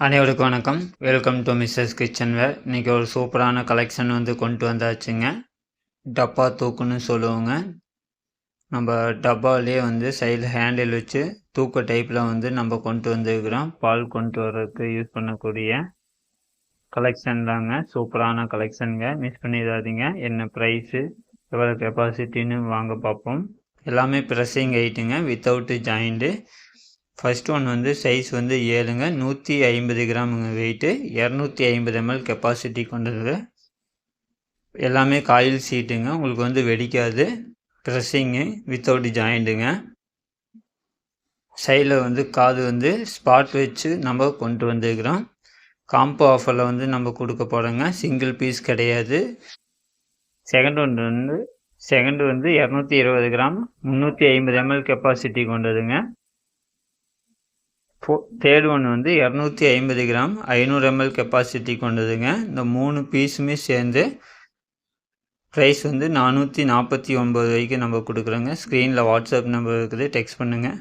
அனைவருக்கும் வணக்கம். Welcome to Mrs kitchen where இன்றைக்கி ஒரு சூப்பரான கலெக்ஷன் வந்து கொண்டு வந்தாச்சுங்க. டப்பா தூக்குன்னு சொல்லுவோங்க. நம்ம டப்பாலே வந்து சைடில் ஹேண்டில் வச்சு தூக்க டைப்பில் வந்து நம்ம கொண்டு வந்துருக்கிறோம். பால் கொண்டு வர்றதுக்கு யூஸ் பண்ணக்கூடிய கலெக்ஷன் தாங்க. சூப்பரான கலெக்ஷனுங்க மிஸ் பண்ணிடாதீங்க. என்ன ப்ரைஸு எவ்வளோ கெப்பாசிட்டின்னு வாங்க பார்ப்போம். எல்லாமே ப்ரெஸ்ஸிங் ஐட்டுங்க வித்தவுட்டு ஜாயிண்ட்டு ஃபஸ்ட் ஒன் வந்து சைஸ் வந்து ஏழுங்க. நூற்றி ஐம்பது கிராமுங்க வெயிட்டு இரநூத்தி ஐம்பது எம்எல் கெப்பாசிட்டி கொண்டது எல்லாமே காயில் சீட்டுங்க உங்களுக்கு வந்து வெடிக்காது. ப்ரெஸ்ஸிங்கு வித்தவுட் ஜாயிண்ட்டுங்க சைடில் வந்து காது வந்து ஸ்பாட் வச்சு நம்ம கொண்டு வந்துருக்கிறோம். காம்போ ஆஃபரில் வந்து நம்ம கொடுக்க போகிறோங்க சிங்கிள் பீஸ் கிடையாது. செகண்ட் ஒன் வந்து செகண்ட் வந்து இரநூத்தி இருபது கிராம். முந்நூற்றி ஐம்பது எம்எல் கெப்பாசிட்டி கொண்டதுங்க. ஃபோ தேர்ட் ஒன் வந்து இரநூத்தி ஐம்பது கிராம் ஐநூறு எம்எல் கெப்பாசிட்டி கொண்டதுங்க. இந்த மூணு பீஸுமே சேர்ந்து ப்ரைஸ் வந்து நானூற்றி நாற்பத்தி ஒம்பது வரைக்கும் நம்ம கொடுக்குறோங்க. ஸ்க்ரீனில் வாட்ஸ்அப் நம்பர் இருக்குது டெக்ஸ்ட் பண்ணுங்கள்